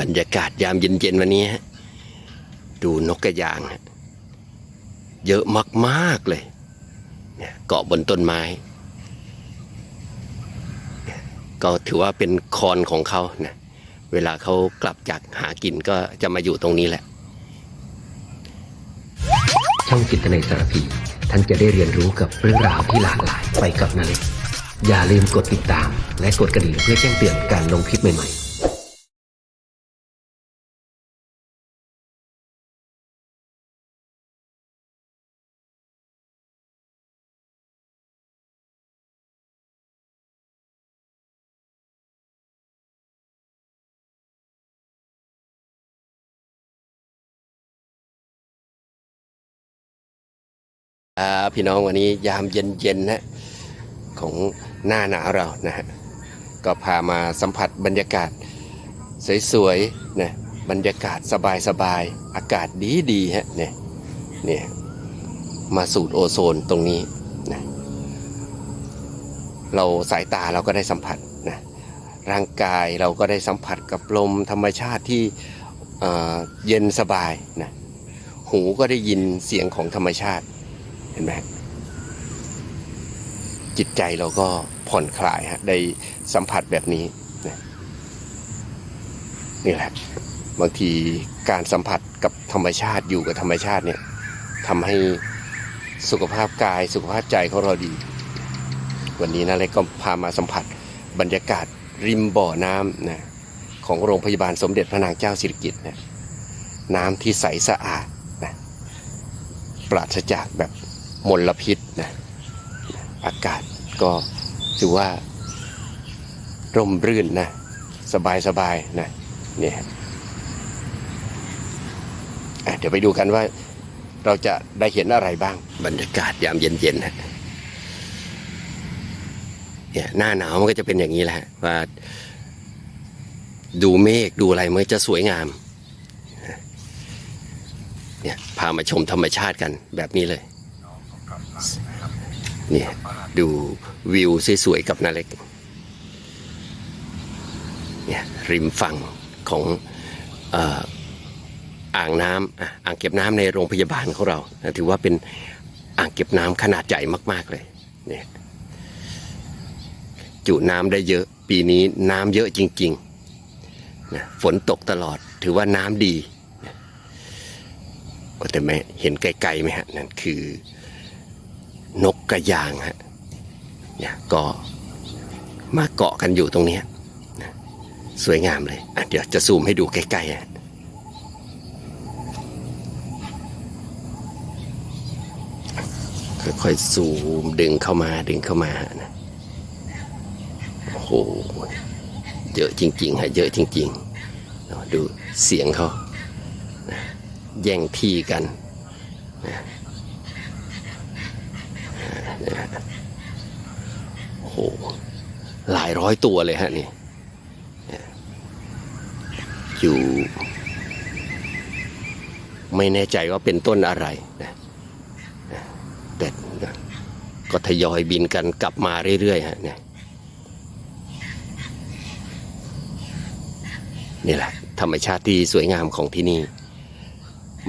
บรรยากาศยามเย็นๆวันนี้ ดูนกกระยาง เยอะมากๆเลยเนี่ยเกาะบนต้นไม้ ก็ถือว่าเป็นคอนของเขานะเวลาเขากลับจากหากินก็จะมาอยู่ตรงนี้แหละ ช่องจิตในสารพีท่านจะได้เรียนรู้กับเรื่องราวที่หลากหลายไปกับนาเล็กอย่าลืมกดติดตาม และกดกระดิ่งเพื่อแจ้งเตือนการลงคลิปใหม่ๆ ครับพี่น้องวันนี้ยามเย็นๆนะของหน้าหนาวเรานะฮะก็พามาสัมผัสบรรยากาศสวยๆนะบรรยากาศสบายๆอากาศดีๆฮะเนี่ยเนี่ยมาสูดโอโซนตรงนี้นะเราสายตาเราก็ได้สัมผัสนะร่างกายเราก็ได้สัมผัสกับลมธรรมชาติที่เย็นสบายนะหูก็ได้ยินเสียงของธรรมชาติ ห็นไหมจิตใจเราก็ผ่อนคลายฮะได้สัมผัสแบบนี้นะนี่แหละบางทีการสัมผัสกับธรรมชาติอยู่กับธรรมชาติเนี่ยทำให้สุขภาพกายสุขภาพใจของเราดี วันนี้นะเลยก็พามาสัมผัสบรรยากาศริมบ่อน้ำนะของโรงพยาบาลสมเด็จพระนางเจ้าสิริกิติ์นะน้ำที่ใสสะอาดนะปราศจากแบบ มลพิษนะอากาศก็ถือว่าร่มรื่นนะสบายสบายๆนะเนี่ยเดี๋ยวไปดูกันว่าเราจะได้เห็นอะไรบ้าง บรรยากาศยามเย็นๆนะเนี่ยหน้าหนาวมันก็จะเป็นอย่างนี้แหละว่า ดูเมฆดูอะไรมันจะสวยงามเนี่ยพามาชมธรรมชาติกันแบบนี้เลย นี่ดูวิวสวยๆกับนาเล็กเนี่ยริมฝั่งของอ่ออ่างน้ำอ่างเก็บน้ำในโรงพยาบาลของเรา ถือว่าเป็นอ่างเก็บน้ำขนาดใหญ่มาก ๆเลยเนี่ยจุน้ำได้เยอะปีนี้น้ำเยอะจริงๆนะฝนตกตลอดถือว่าน้ำดีก็แต่ไม่เห็นไกลๆไหมฮะนั่นคือ นกกระยางฮะเนี่ยก็มาเกาะกันอยู่ตรงเนี้ยสวยงามเลยอะเดี๋ยวจะซูมให้ดูใกล้ๆฮะค่อยๆซูมดึงเข้ามาดึงเข้ามาฮะนะโอ้โหเยอะจริงๆฮะเยอะจริงๆ ดูเสียงเขาแย่งที่กันนะ โอ้โหหลายร้อยตัวเลยฮะนี่อยู่ ไม่แน่ใจว่าเป็นต้นอะไรนะนะแต่ก็ทยอยบินกันกลับมาเรื่อยๆฮะเนี่ยนี่แหละธรรมชาติที่สวยงามของที่นี่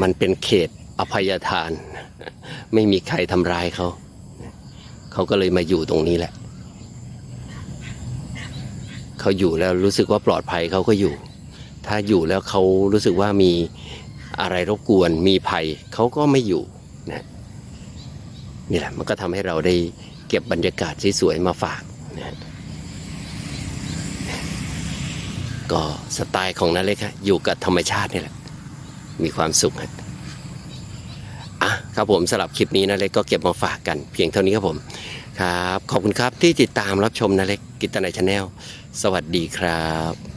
มันเป็นเขตอภัยทาน ไม่มีใครทำร้ายเขา เขาก็เลยมาอยู่ตรงนี้แหละ เขาอยู่แล้วรู้สึกว่าปลอดภัยเขาก็อยู่ ถ้าอยู่แล้วเขารู้สึกว่ามีอะไรรบกวนมีภัยเขาก็ไม่อยู่นะนี่แหละมันก็ทำให้เราได้เก็บบรรยากาศสวยๆมาฝากนะก็สไตล์ของนั่นเลยครับอยู่กับธรรมชาตินี่แหละ มีความสุขฮะอะ ครับผมสำหรับคลิปนี้นะเล็กก็เก็บมาฝากกันเพียงเท่านี้ครับผมครับ ขอบคุณครับที่ติดตามรับชมนะเล็กกิตนาชาแนลสวัสดีครับ